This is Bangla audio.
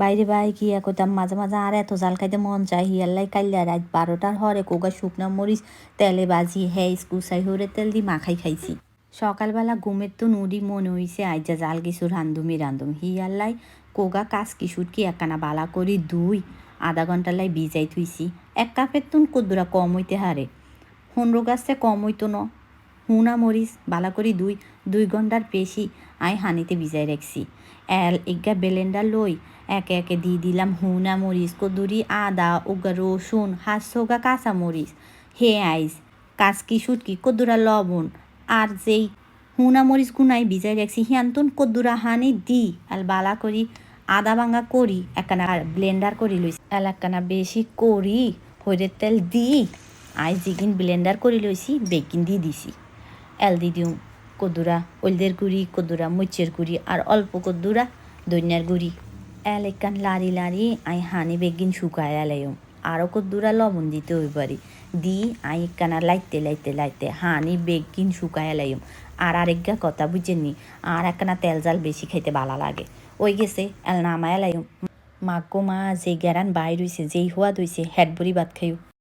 বাইরে বাই কি কইতাম, মাঝে মাঝে আর এত জাল খাইতে মন চাই হিয়াল্লাই কাইল্লা রাত বারোটার হরে কোগা শুকনা মরিচ, তেলে বাজি হ্যাঁ স্কুসাই হরে তেল দি মাখাই খাইছি। সকালবেলা ঘুমের তো নুডি মনে হইছে, আইজা জাল কিছু রান্ধুমি রান্ধুম হিয়াল্লাই কোগা কাজ কি একখানা বালা করি দুই, আধা ঘণ্টার লাই ভিজাই থুইছি। এক কাপের তুন কদ্দুরা কম হইতে হারে, হুনরো গাছতে কম হইতো ন, হুনা মরিচ বালা করি দুই দুই ঘণ্টার বেশি আই হানিতে ভিজাই রাখছি। এল এগা বেলেন্ডার লই, একে একে দিয়ে দিলাম হুনা মরিচ, কদুরি আদা ওগা রসুন হাঁসোগা কাঁচা মরিচ, হে আইস কাসকি সুটকি কদ্দুরা লবণ, আর যেই হুনা মরিচ গুনাই ভিজাই রাখছি, হিয়ান্তন কদ্দুরা হানি দি আল বালা করি, আদা ভাঙা করি, একখানা ব্লেন্ডার করি লইছি। এল একখানা বেশি করি হইরের তেল দি আই জিগিন ব্লেন্ডার করি লইছি বেকিন দি দিছি। এল দি দিও কদ্দুরা ওলদের গুড়ি কদ্দুরা মুচের গুড়ি আর অল্প কদ্দুরা দইনার গুড়ি। এল একখান লারি লারি আই হানি বেগিন শুকায় এলাইম আরও কদ্দুরা লবণ দিতে ওই বাড়ি দি আই একখানা লাইতে লাইতে লাইতে হানি বেগিন শুকায় এলাইম আর আরেকগা কথা বুঝেননি, আর একখানা তেল জাল বেশি খাইতে ভালো লাগে। ওই গেছে এল নামায় এলাইম মাগো মা যে গেরান বাইর হইছে যেই হওয়া দইছে হেড বড়ি ভাত খাইও